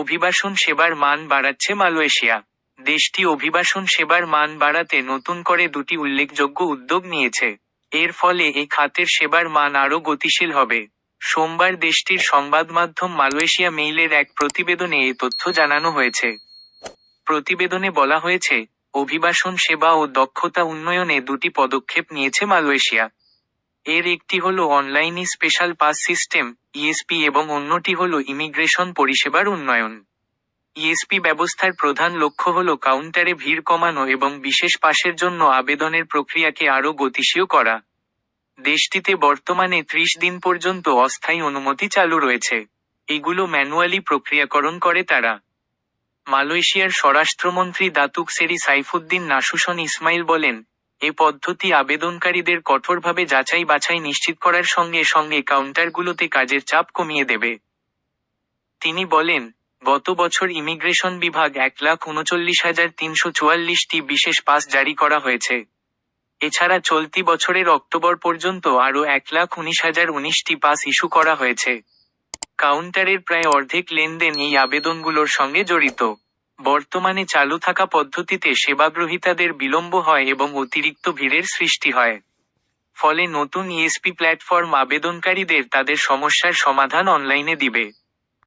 অভিবাসন সেবার মান বাড়াচ্ছে মালয়েশিয়া। দেশটি অভিবাসন সেবার মান বাড়াতে নতুন করে দুটি উল্লেখযোগ্য উদ্যোগ নিয়েছে। এর ফলে এই খাতের সেবার মান আরও গতিশীল হবে। সোমবার দেশটির সংবাদ মাধ্যম মালয়েশিয়া মেইলের এক প্রতিবেদনে এ তথ্য জানানো হয়েছে। প্রতিবেদনে বলা হয়েছে, অভিবাসন সেবা ও দক্ষতা উন্নয়নে দুটি পদক্ষেপ নিয়েছে মালয়েশিয়া। এর একটি হলো অনলাইনে স্পেশাল পাস সিস্টেম ইএসপি এবং অন্যটি হলো ইমিগ্রেশন পরিষেবার উন্নয়ন। ইএসপি ব্যবস্থার প্রধান লক্ষ্য হল কাউন্টারে ভিড় কমানো এবং বিশেষ পাশের জন্য আবেদনের প্রক্রিয়াকে আরও গতিশীল করা। দেশটিতে বর্তমানে ত্রিশ দিন পর্যন্ত অস্থায়ী অনুমতি চালু রয়েছে। এগুলো ম্যানুয়ালি প্রক্রিয়াকরণ করে তারা। মালয়েশিয়ার স্বরাষ্ট্রমন্ত্রী দাতুক সেরি সাইফুদ্দিন নাসুসন ইসমাইল বলেন এ পদ্ধতি আবেদনকারীদের কঠোরভাবে যাচাই বাছাই নিশ্চিত করার সঙ্গে সঙ্গে কাউন্টারগুলোতে কাজের চাপ কমিয়ে দেবে। তিনি বলেন, গত বছর ইমিগ্রেশন বিভাগ এক লাখ উনচল্লিশ হাজার তিনশো চুয়াল্লিশটি বিশেষ পাস জারি করা হয়েছে। এছাড়া চলতি বছরের অক্টোবর পর্যন্ত আরও এক লাখ উনিশ হাজার উনিশটি পাস ইস্যু করা হয়েছে। কাউন্টারের প্রায় অর্ধেক লেনদেন এই আবেদনগুলোর সঙ্গে জড়িত। বর্তমানে চালু থাকা পদ্ধতিতে সেবাগ্রহীতাদের বিলম্ব হয় এবং অতিরিক্ত ভিড়ের সৃষ্টি হয়। ফলে নতুন ইএসপি প্ল্যাটফর্ম আবেদনকারীদের তাদের সমস্যার সমাধান অনলাইনে দিবে।